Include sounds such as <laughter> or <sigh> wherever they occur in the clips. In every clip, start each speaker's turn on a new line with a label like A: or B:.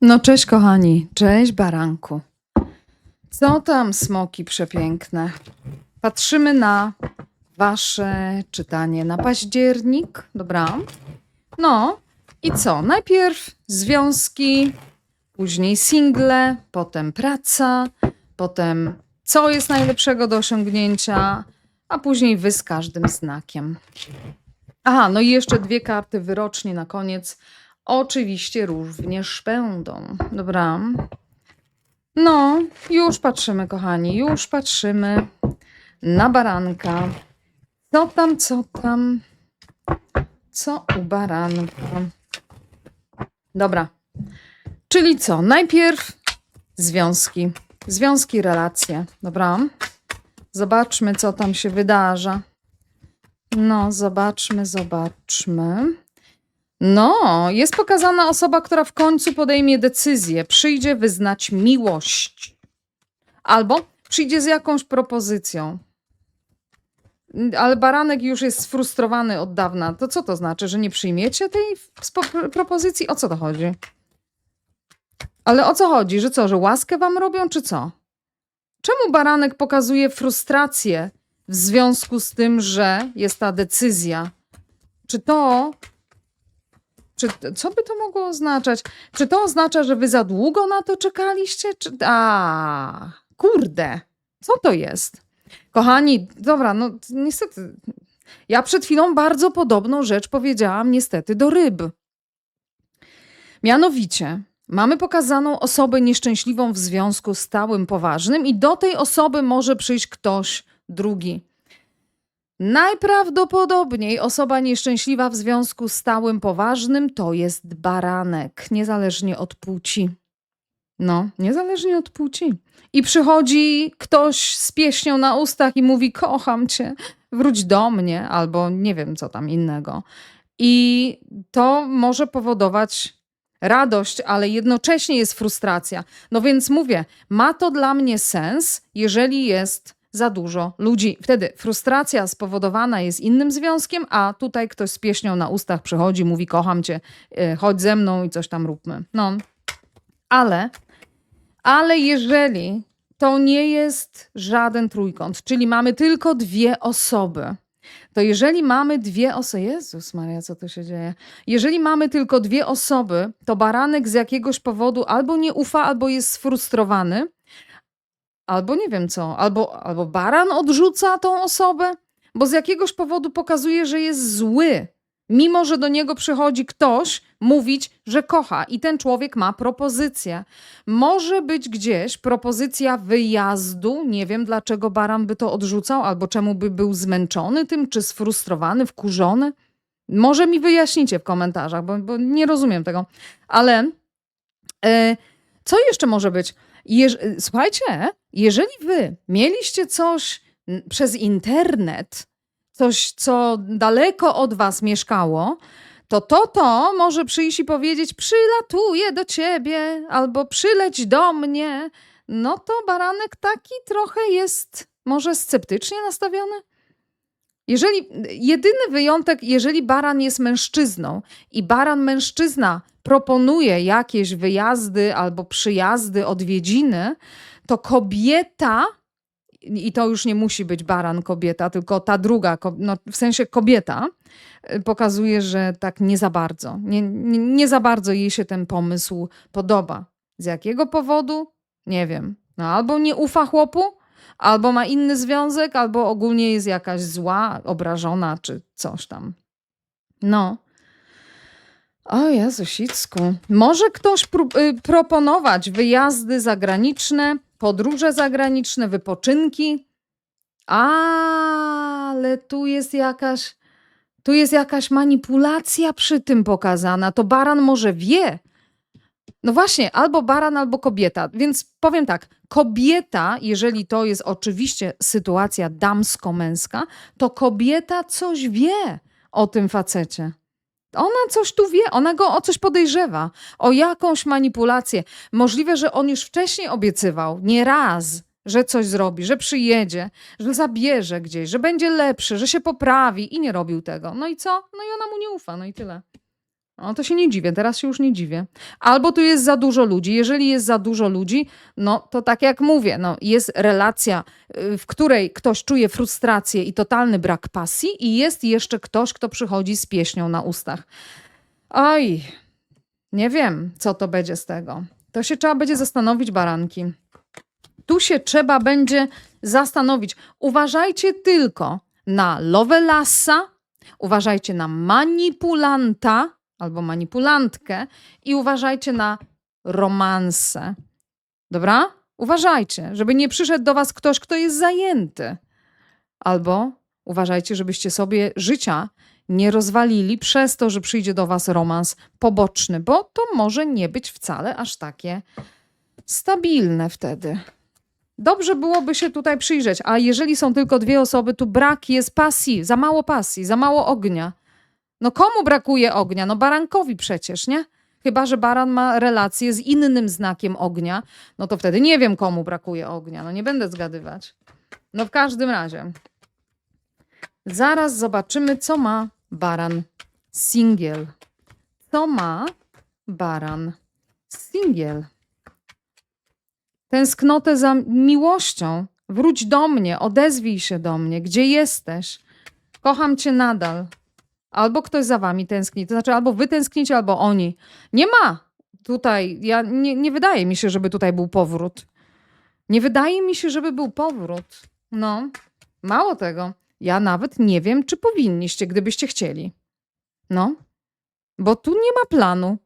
A: No cześć kochani, cześć baranku. Co tam smoki przepiękne? Patrzymy na wasze czytanie na październik, dobra? No i co? Najpierw związki, później single, potem praca, potem co jest najlepszego do osiągnięcia, a później wy z każdym znakiem. Aha, no i jeszcze dwie karty wyrocznie na koniec. Oczywiście również będą. Dobra. No, już patrzymy, kochani, już patrzymy na baranka. Co tam, co tam? Co u baranka? Dobra. Czyli co? Najpierw związki. Związki, relacje. Dobra. Zobaczmy, co tam się wydarza. No, zobaczmy, zobaczmy. No, jest pokazana osoba, która w końcu podejmie decyzję, przyjdzie wyznać miłość. Albo przyjdzie z jakąś propozycją. Ale baranek już jest sfrustrowany od dawna. To co to znaczy, że nie przyjmiecie tej propozycji? O co to chodzi? Ale o co chodzi? Że co, że łaskę wam robią, czy co? Czemu baranek pokazuje frustrację w związku z tym, że jest ta decyzja? Czy to czy, co by to mogło oznaczać? Czy to oznacza, że wy za długo na to czekaliście? Czy, a, kurde, co to jest? Kochani, dobra, no niestety. Ja przed chwilą bardzo podobną rzecz powiedziałam, niestety, do ryb. Mianowicie, mamy pokazaną osobę nieszczęśliwą w związku stałym, poważnym, i do tej osoby może przyjść ktoś drugi. Najprawdopodobniej osoba nieszczęśliwa w związku stałym, poważnym to jest baranek, niezależnie od płci. No, niezależnie od płci. I przychodzi ktoś z pieśnią na ustach i mówi: Kocham cię, wróć do mnie, albo nie wiem co tam innego. I to może powodować radość, ale jednocześnie jest frustracja. No więc mówię, ma to dla mnie sens, jeżeli jest za dużo ludzi. Wtedy frustracja spowodowana jest innym związkiem, a tutaj ktoś z pieśnią na ustach przychodzi, mówi: Kocham cię, e, chodź ze mną i coś tam róbmy. No, ale, ale jeżeli to nie jest żaden trójkąt, czyli mamy tylko dwie osoby, to jeżeli mamy dwie osoby, Jezus Maria, co tu się dzieje? Jeżeli mamy tylko dwie osoby, to baranek z jakiegoś powodu albo nie ufa, albo jest sfrustrowany, albo nie wiem co, albo, albo baran odrzuca tą osobę, bo z jakiegoś powodu pokazuje, że jest zły, mimo że do niego przychodzi ktoś mówić, że kocha i ten człowiek ma propozycję. Może być gdzieś propozycja wyjazdu, nie wiem dlaczego baran by to odrzucał, albo czemu by był zmęczony tym, czy sfrustrowany, wkurzony. Może mi wyjaśnicie w komentarzach, bo, bo nie rozumiem tego. Ale e, co jeszcze może być? Jeż, słuchajcie, jeżeli wy mieliście coś przez internet, coś, co daleko od was mieszkało, to to, to może przyjść i powiedzieć: Przylatuję do ciebie, albo przyleć do mnie. No to baranek taki trochę jest może sceptycznie nastawiony. Jeżeli jedyny wyjątek, jeżeli baran jest mężczyzną i baran mężczyzna proponuje jakieś wyjazdy albo przyjazdy, odwiedziny, to kobieta, i to już nie musi być baran kobieta, tylko ta druga, no, w sensie kobieta, y, pokazuje, że tak nie za bardzo. Nie, nie, nie za bardzo jej się ten pomysł podoba. Z jakiego powodu? Nie wiem. No, albo nie ufa chłopu, albo ma inny związek, albo ogólnie jest jakaś zła, obrażona, czy coś tam. No. O Jezusicku. Może ktoś y, proponować wyjazdy zagraniczne, podróże zagraniczne, wypoczynki, ale tu jest jakaś, tu jest jakaś manipulacja przy tym pokazana. To baran może wie. No właśnie, albo baran, albo kobieta. Więc powiem tak, kobieta, jeżeli to jest oczywiście sytuacja damsko-męska, to kobieta coś wie o tym facecie. Ona coś tu wie, ona go o coś podejrzewa, o jakąś manipulację. Możliwe, że on już wcześniej obiecywał, nie raz, że coś zrobi, że przyjedzie, że zabierze gdzieś, że będzie lepszy, że się poprawi i nie robił tego. No i co? No i ona mu nie ufa, no i tyle. No to się nie dziwię, teraz się już nie dziwię. Albo tu jest za dużo ludzi. Jeżeli jest za dużo ludzi, no to tak jak mówię, no jest relacja, y, w której ktoś czuje frustrację i totalny brak pasji i jest jeszcze ktoś, kto przychodzi z pieśnią na ustach. Oj, nie wiem, co to będzie z tego. To się trzeba będzie zastanowić, baranki. Tu się trzeba będzie zastanowić. Uważajcie tylko na Lovelassa, uważajcie na manipulanta albo manipulantkę i uważajcie na romanse. Dobra? Uważajcie, żeby nie przyszedł do was ktoś, kto jest zajęty. Albo uważajcie, żebyście sobie życia nie rozwalili przez to, że przyjdzie do was romans poboczny, bo to może nie być wcale aż takie stabilne wtedy. Dobrze byłoby się tutaj przyjrzeć, a jeżeli są tylko dwie osoby, tu brak jest pasji, za mało pasji, za mało ognia. No komu brakuje ognia? No barankowi przecież, nie? Chyba, że baran ma relację z innym znakiem ognia, no to wtedy nie wiem, komu brakuje ognia. No nie będę zgadywać. No w każdym razie. Zaraz zobaczymy, co ma baran singiel. Co ma baran singiel? Tęsknotę za miłością. Wróć do mnie, odezwij się do mnie. Gdzie jesteś? Kocham cię nadal. Albo ktoś za wami tęskni. To znaczy, albo wy tęsknicie, albo oni. Nie ma tutaj, ja, nie, nie wydaje mi się, żeby tutaj był powrót. Nie wydaje mi się, żeby był powrót. No, mało tego. Ja nawet nie wiem, czy powinniście, gdybyście chcieli. No, bo tu nie ma planu.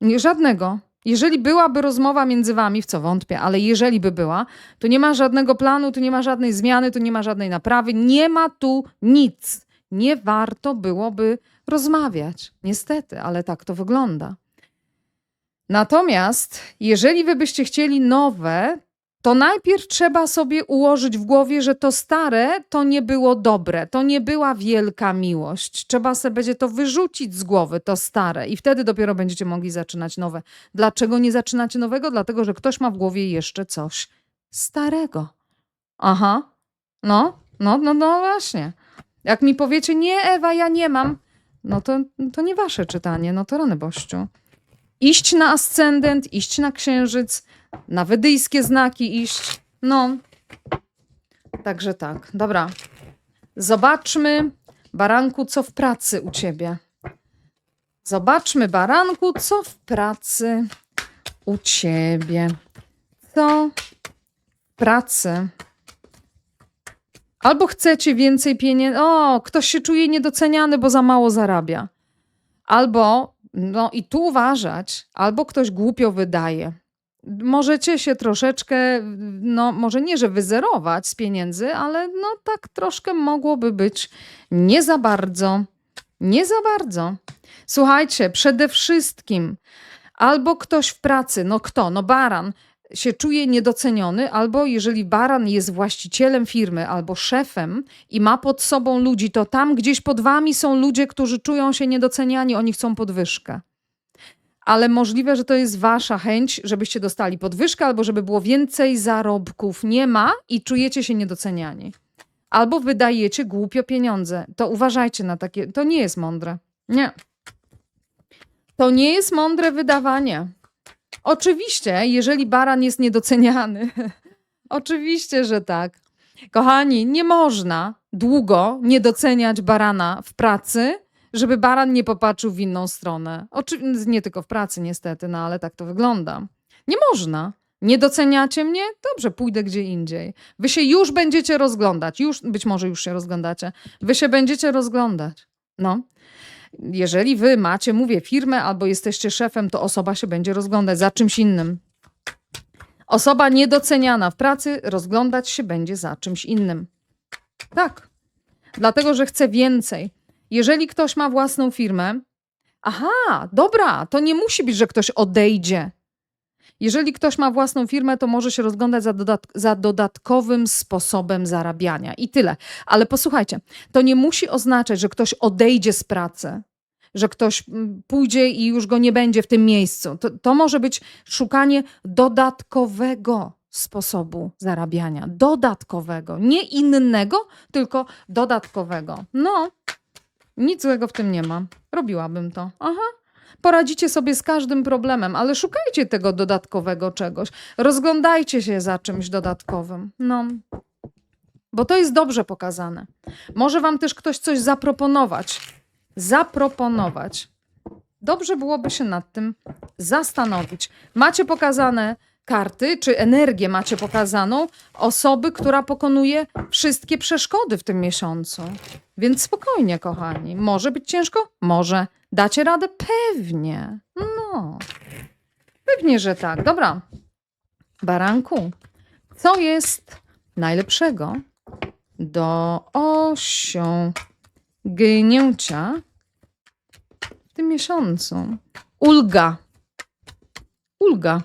A: Nie, żadnego. Jeżeli byłaby rozmowa między wami, w co wątpię, ale jeżeli by była, to nie ma żadnego planu, tu nie ma żadnej zmiany, tu nie ma żadnej naprawy, nie ma tu nic. Nie warto byłoby rozmawiać. Niestety, ale tak to wygląda. Natomiast, jeżeli wy byście chcieli nowe, to najpierw trzeba sobie ułożyć w głowie, że to stare to nie było dobre, to nie była wielka miłość. Trzeba sobie będzie to wyrzucić z głowy, to stare, i wtedy dopiero będziecie mogli zaczynać nowe. Dlaczego nie zaczynacie nowego? Dlatego, że ktoś ma w głowie jeszcze coś starego. Aha, no, no, no, no właśnie. Jak mi powiecie, nie, Ewa, ja nie mam, no to, to nie wasze czytanie, no to rany bościu. Iść na ascendent, iść na księżyc, na wydyjskie znaki iść. No. Także tak, dobra. Zobaczmy, baranku, co w pracy u ciebie. Zobaczmy, baranku, co w pracy u ciebie. Co w pracy. Albo chcecie więcej pieniędzy. O, ktoś się czuje niedoceniany, bo za mało zarabia. Albo, no i tu uważać, albo ktoś głupio wydaje możecie się troszeczkę, no może nie, że wyzerować z pieniędzy, ale no tak troszkę mogłoby być nie za bardzo. Nie za bardzo. Słuchajcie, przede wszystkim albo ktoś w pracy, no kto, no baran, się czuje niedoceniony, albo jeżeli baran jest właścicielem firmy albo szefem i ma pod sobą ludzi, to tam gdzieś pod wami są ludzie, którzy czują się niedoceniani, oni chcą podwyżkę ale możliwe, że to jest wasza chęć, żebyście dostali podwyżkę albo żeby było więcej zarobków. Nie ma i czujecie się niedoceniani. Albo wydajecie głupio pieniądze. To uważajcie na takie. To nie jest mądre. Nie. To nie jest mądre wydawanie. Oczywiście, jeżeli baran jest niedoceniany, <laughs> oczywiście, że tak. Kochani, nie można długo nie doceniać barana w pracy, żeby baran nie popatrzył w inną stronę. Oczywiście nie tylko w pracy niestety, no ale tak to wygląda. Nie można. Nie doceniacie mnie? Dobrze, pójdę gdzie indziej. Wy się już będziecie rozglądać. Już, być może już się rozglądacie. Wy się będziecie rozglądać. No. Jeżeli wy macie, mówię, firmę albo jesteście szefem, to osoba się będzie rozglądać za czymś innym. Osoba niedoceniana w pracy rozglądać się będzie za czymś innym. Tak. Dlatego, że chce więcej. Jeżeli ktoś ma własną firmę, aha, dobra, to nie musi być, że ktoś odejdzie. Jeżeli ktoś ma własną firmę, to może się rozglądać za, za dodatkowym sposobem zarabiania i tyle. Ale posłuchajcie, to nie musi oznaczać, że ktoś odejdzie z pracy, że ktoś pójdzie i już go nie będzie w tym miejscu. To, to może być szukanie dodatkowego sposobu zarabiania. Dodatkowego. Nie innego, tylko dodatkowego. No, nic złego w tym nie ma. Robiłabym to. Aha. Poradzicie sobie z każdym problemem, ale szukajcie tego dodatkowego czegoś. Rozglądajcie się za czymś dodatkowym. No. Bo to jest dobrze pokazane. Może wam też ktoś coś zaproponować. Zaproponować. Dobrze byłoby się nad tym zastanowić. Macie pokazane karty, czy energię macie pokazaną osoby, która pokonuje wszystkie przeszkody w tym miesiącu. Więc spokojnie, kochani. Może być ciężko? Może. Dacie radę? Pewnie. No. Pewnie, że tak. Dobra. Baranku, co jest najlepszego do osiągnięcia w tym miesiącu? Ulga. Ulga.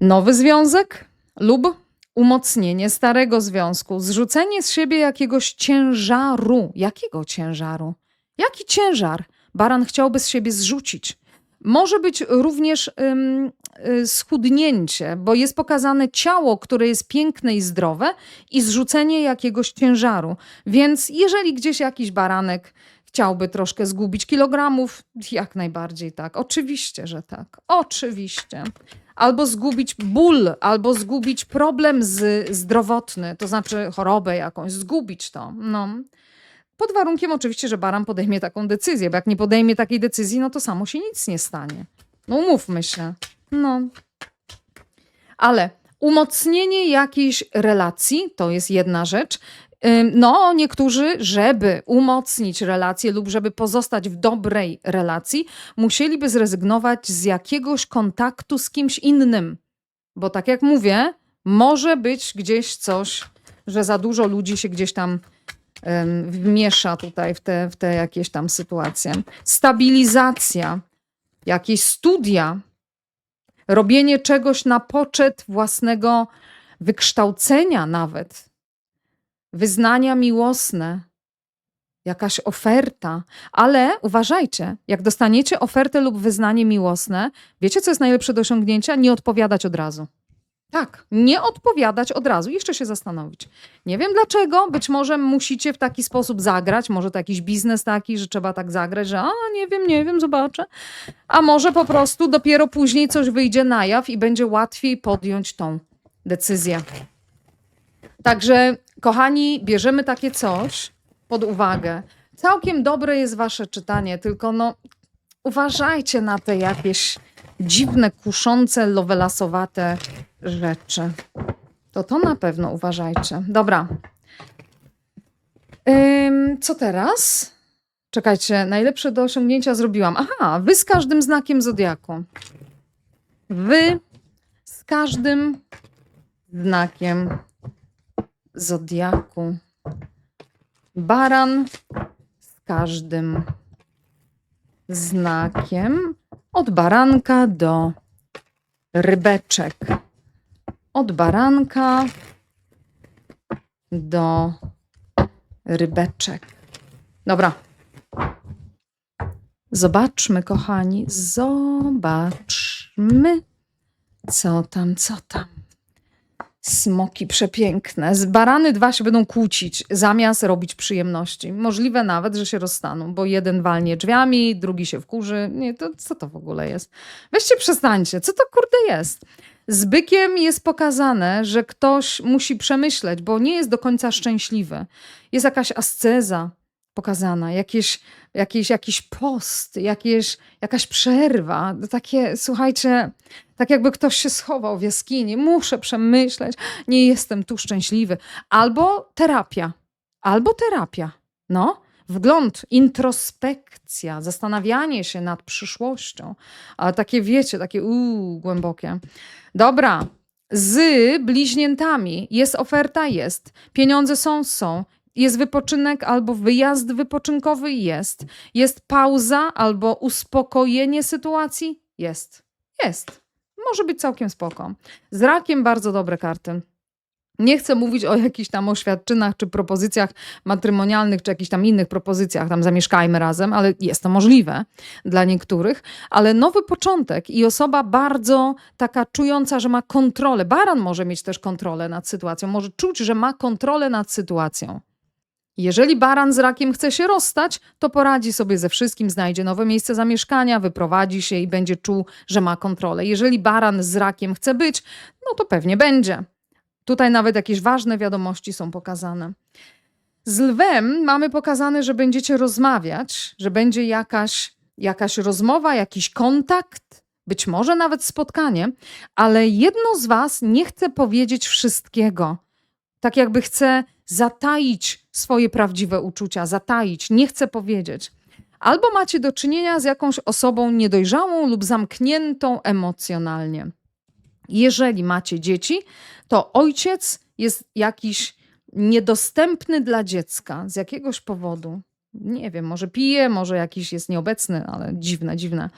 A: Nowy związek lub umocnienie starego związku, zrzucenie z siebie jakiegoś ciężaru. Jakiego ciężaru? Jaki ciężar baran chciałby z siebie zrzucić? Może być również ym, y, schudnięcie, bo jest pokazane ciało, które jest piękne i zdrowe, i zrzucenie jakiegoś ciężaru. Więc jeżeli gdzieś jakiś baranek chciałby troszkę zgubić kilogramów, jak najbardziej tak. Oczywiście, że tak. Oczywiście albo zgubić ból, albo zgubić problem z, zdrowotny, to znaczy chorobę jakąś, zgubić to. No. Pod warunkiem oczywiście, że baran podejmie taką decyzję, bo jak nie podejmie takiej decyzji, no to samo się nic nie stanie. No umówmy się. No. Ale umocnienie jakiejś relacji to jest jedna rzecz. No, niektórzy, żeby umocnić relację lub żeby pozostać w dobrej relacji, musieliby zrezygnować z jakiegoś kontaktu z kimś innym. Bo tak jak mówię, może być gdzieś coś, że za dużo ludzi się gdzieś tam wmiesza tutaj w te, w te jakieś tam sytuacje. Stabilizacja, jakieś studia, robienie czegoś na poczet własnego wykształcenia nawet wyznania miłosne, jakaś oferta. Ale uważajcie, jak dostaniecie ofertę lub wyznanie miłosne, wiecie, co jest najlepsze do osiągnięcia? Nie odpowiadać od razu. Tak, nie odpowiadać od razu, jeszcze się zastanowić. Nie wiem dlaczego, być może musicie w taki sposób zagrać, może to jakiś biznes taki, że trzeba tak zagrać, że a nie wiem, nie wiem, zobaczę. A może po prostu dopiero później coś wyjdzie na jaw i będzie łatwiej podjąć tą decyzję. Także, kochani, bierzemy takie coś pod uwagę. Całkiem dobre jest wasze czytanie, tylko no uważajcie na te jakieś dziwne, kuszące, lowelasowate rzeczy. To to na pewno uważajcie. Dobra. Ym, co teraz? Czekajcie, najlepsze do osiągnięcia zrobiłam. Aha, wy z każdym znakiem zodiaku. Wy z każdym znakiem zodiaku. Baran z każdym znakiem od baranka do rybeczek. Od baranka do rybeczek. Dobra. Zobaczmy, kochani, zobaczmy, co tam, co tam. Smoki przepiękne. Z barany dwa się będą kłócić, zamiast robić przyjemności. Możliwe nawet, że się rozstaną, bo jeden walnie drzwiami, drugi się wkurzy. Nie, to co to w ogóle jest? Weźcie przestańcie, co to kurde jest? Z bykiem jest pokazane, że ktoś musi przemyśleć, bo nie jest do końca szczęśliwy. Jest jakaś asceza pokazana, jakieś, jakieś, jakiś post, jakieś, jakaś przerwa. Takie, słuchajcie, tak jakby ktoś się schował w jaskini. Muszę przemyśleć, nie jestem tu szczęśliwy. Albo terapia, albo terapia. No, wgląd, introspekcja, zastanawianie się nad przyszłością. Ale takie wiecie, takie uuu, głębokie. Dobra, z bliźniętami jest oferta, jest. Pieniądze są, są. Jest wypoczynek albo wyjazd wypoczynkowy? Jest. Jest pauza albo uspokojenie sytuacji? Jest. Jest. Może być całkiem spoko. Z rakiem bardzo dobre karty. Nie chcę mówić o jakichś tam oświadczynach czy propozycjach matrymonialnych, czy jakichś tam innych propozycjach, tam zamieszkajmy razem, ale jest to możliwe dla niektórych. Ale nowy początek i osoba bardzo taka czująca, że ma kontrolę. Baran może mieć też kontrolę nad sytuacją, może czuć, że ma kontrolę nad sytuacją. Jeżeli baran z rakiem chce się rozstać, to poradzi sobie ze wszystkim, znajdzie nowe miejsce zamieszkania, wyprowadzi się i będzie czuł, że ma kontrolę. Jeżeli baran z rakiem chce być, no to pewnie będzie. Tutaj nawet jakieś ważne wiadomości są pokazane. Z lwem mamy pokazane, że będziecie rozmawiać, że będzie jakaś, jakaś rozmowa, jakiś kontakt, być może nawet spotkanie, ale jedno z Was nie chce powiedzieć wszystkiego. Tak jakby chce zataić swoje prawdziwe uczucia, zataić, nie chce powiedzieć. Albo macie do czynienia z jakąś osobą niedojrzałą lub zamkniętą emocjonalnie. Jeżeli macie dzieci, to ojciec jest jakiś niedostępny dla dziecka z jakiegoś powodu. Nie wiem, może pije, może jakiś jest nieobecny, ale dziwne, dziwne.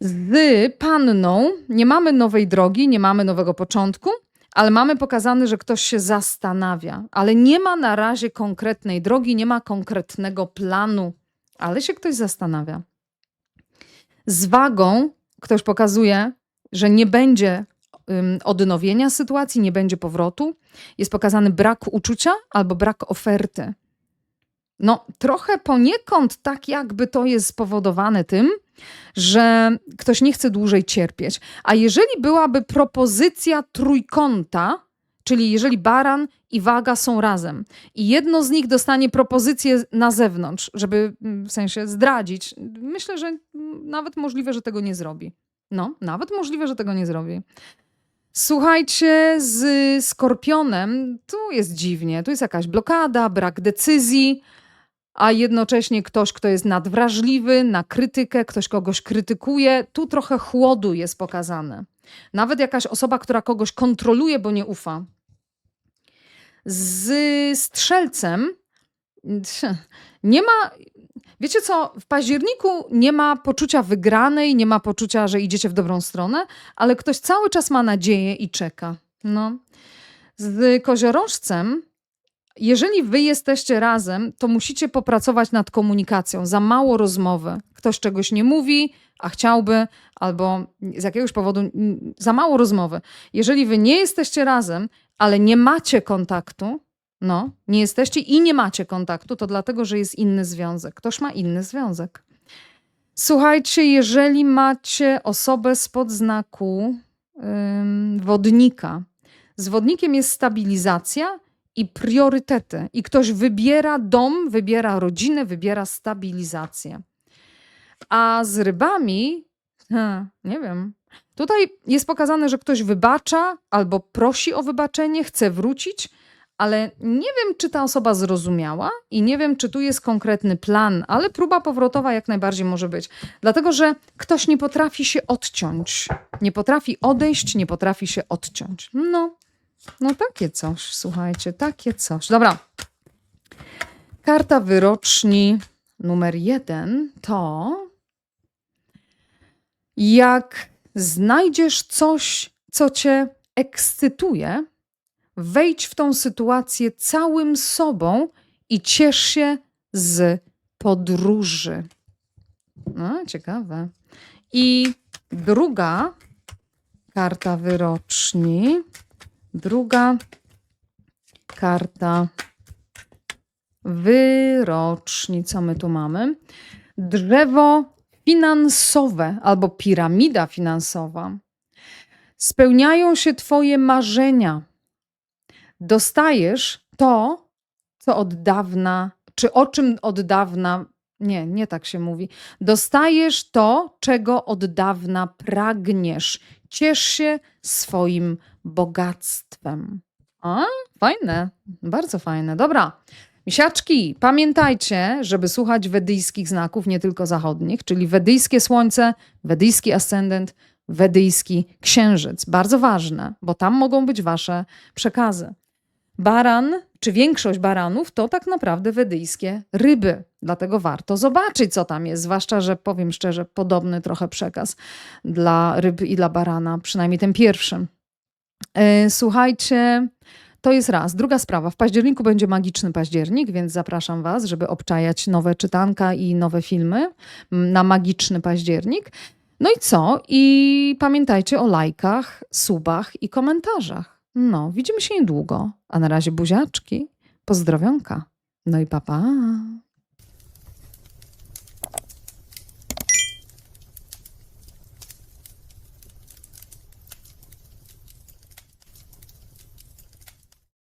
A: Z panną nie mamy nowej drogi, nie mamy nowego początku, ale mamy pokazane, że ktoś się zastanawia, ale nie ma na razie konkretnej drogi, nie ma konkretnego planu, ale się ktoś zastanawia. Z wagą ktoś pokazuje, że nie będzie odnowienia sytuacji, nie będzie powrotu. Jest pokazany brak uczucia albo brak oferty. No, trochę poniekąd tak, jakby to jest spowodowane tym, że ktoś nie chce dłużej cierpieć. A jeżeli byłaby propozycja trójkąta, czyli jeżeli baran i waga są razem i jedno z nich dostanie propozycję na zewnątrz, żeby mm, w sensie zdradzić, myślę, że nawet możliwe, że tego nie zrobi. No, nawet możliwe, że tego nie zrobi. Słuchajcie, z skorpionem tu jest dziwnie. Tu jest jakaś blokada, brak decyzji, a jednocześnie ktoś, kto jest nadwrażliwy na krytykę, ktoś kogoś krytykuje. Tu trochę chłodu jest pokazane. Nawet jakaś osoba, która kogoś kontroluje, bo nie ufa. Z strzelcem <laughs> nie ma. Wiecie co, w październiku nie ma poczucia wygranej, nie ma poczucia, że idziecie w dobrą stronę, ale ktoś cały czas ma nadzieję i czeka. No. Z koziorożcem, jeżeli wy jesteście razem, to musicie popracować nad komunikacją. Za mało rozmowy. Ktoś czegoś nie mówi, a chciałby, albo z jakiegoś powodu za mało rozmowy. Jeżeli wy nie jesteście razem, ale nie macie kontaktu, no, nie jesteście i nie macie kontaktu, to dlatego, że jest inny związek. Ktoś ma inny związek. Słuchajcie, jeżeli macie osobę spod znaku ym, wodnika, z wodnikiem jest stabilizacja i priorytety. I ktoś wybiera dom, wybiera rodzinę, wybiera stabilizację. A z rybami, nie wiem. Tutaj jest pokazane, że ktoś wybacza albo prosi o wybaczenie, chce wrócić, ale nie wiem, czy ta osoba zrozumiała i nie wiem, czy tu jest konkretny plan, ale próba powrotowa jak najbardziej może być. Dlatego, że ktoś nie potrafi się odciąć. Nie potrafi odejść, nie potrafi się odciąć. No, no takie coś, słuchajcie, takie coś. Dobra. Karta wyroczni numer jeden to jak znajdziesz coś, co cię ekscytuje, wejdź w tą sytuację całym sobą i ciesz się z podróży. No, ciekawe. I druga karta wyroczni. Druga karta wyroczni. Co my tu mamy? Drzewo finansowe albo piramida finansowa. Spełniają się Twoje marzenia. Dostajesz to, co od dawna, czy o czym od dawna. Nie, nie tak się mówi. Dostajesz to, czego od dawna pragniesz. Ciesz się swoim bogactwem. A, fajne, bardzo fajne. Dobra. Misiaczki, pamiętajcie, żeby słuchać wedyjskich znaków, nie tylko zachodnich, czyli wedyjskie słońce, wedyjski ascendent, wedyjski księżyc. Bardzo ważne, bo tam mogą być wasze przekazy. Baran, czy większość baranów, to tak naprawdę wedyjskie ryby. Dlatego warto zobaczyć, co tam jest. Zwłaszcza, że powiem szczerze, podobny trochę przekaz dla ryb i dla barana, przynajmniej ten pierwszy. E, Słuchajcie, to jest raz. Druga sprawa. W październiku będzie magiczny październik, więc zapraszam Was, żeby obczajać nowe czytanka i nowe filmy m, na magiczny październik. No i co? I pamiętajcie o lajkach, subach i komentarzach. No, widzimy się niedługo. A na razie buziaczki. Pozdrowionka. No i papa. Pa.